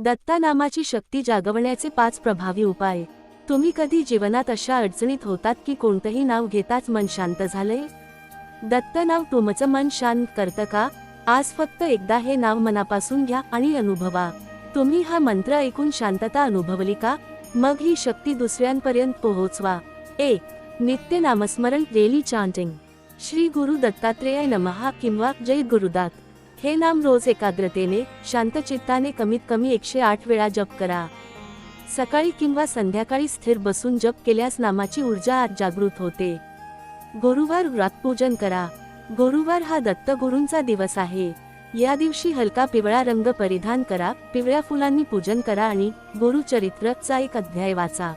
दत्ता नामाची शक्ती जागवण्याचे पाच प्रभावी उपाय. तुम्ही कधी जीवनात अशा अडचणीत होतात की कोणतंही नाव घेताच मन शांत झालंय? दत्त नाव तुमचं मन शांत करतं का? आज फक्त एकदा हे नाव मनापासून घ्या आणि अनुभवा. तुम्ही हा मंत्र ऐकून शांतता अनुभवली का? मग ही शक्ती दुसऱ्यांपर्यंत पोहोचवा. एक नित्य नामस्मरण डेली चांटिंग. श्री गुरु दत्तात्रेय नमहा किंवा जय गुरुदात. हे नाम रोज एकाग्रतेने शांतचित्ताने कमीत कमी एकशे आठ वेळा जप करा. सकाळी किंवा संध्याकाळी स्थिर बसून जप केल्यास नामाची ऊर्जा आज जागृत होते. गुरुवार व्रतपूजन करा. गुरुवार हा दत्तगुरूंचा दिवस आहे. या दिवशी हलका पिवळा रंग परिधान करा पिवळ्या फुलांनी पूजन करा आणि गुरुचरित्रचा एक अध्याय वाचा.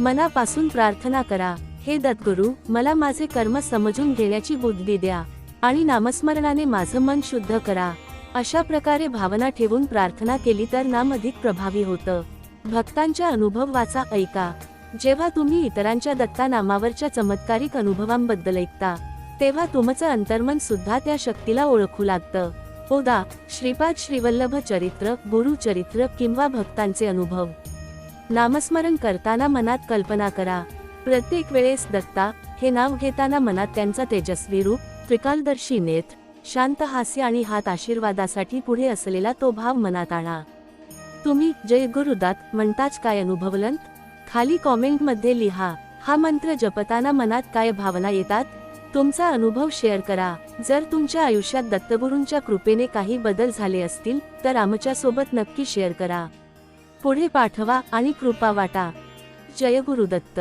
मनापासून प्रार्थना करा हे दत्तगुरु मला माझे कर्म समजून घेण्याची बुद्धी द्या. आणि नामस्मरणाने माझं मन शुद्ध करा. अशा प्रकारे भावना ठेवून प्रार्थना केली तर नाम अधिक प्रभावी होतं. भक्तांच्या अनुभव वाचा ऐका. जेव्हा तुम्ही इतरांच्या दत्ता नामावरच्या चमत्कारिक अनुभवांबद्दल ऐकता तेव्हा तुमचं अंतर्मन सुद्धा त्या शक्तीला ओळखू लागतं. ओदा श्रीपाद श्रीवल्लभ चरित्र गुरु चरित्र किंवा भक्तांचे अनुभव. नामस्मरण करताना मनात कल्पना करा. प्रत्येक वेळेस दत्ता हे नाव घेताना मनात त्यांचा तेजस्वी रूप त्रिकालदर्शी नेत शांत हास्य आणि हात आशीर्वादासाठी पुढे असलेला तो भाव मनात आणा. तुम्ही जय गुरुदात म्हणताच काय अनुभवलंत? खाली कॉमेंटमध्ये लिहा हा मंत्र जपताना मनात काय भावना येतात? तुमचा अनुभव शेअर करा. जर तुमच्या आयुष्यात दत्तगुरूंच्या कृपेने काही बदल झाले असतील तर आमच्यासोबत नक्की शेअर करा. पुढे पाठवा आणि कृपा वाटा. जय गुरुदत्त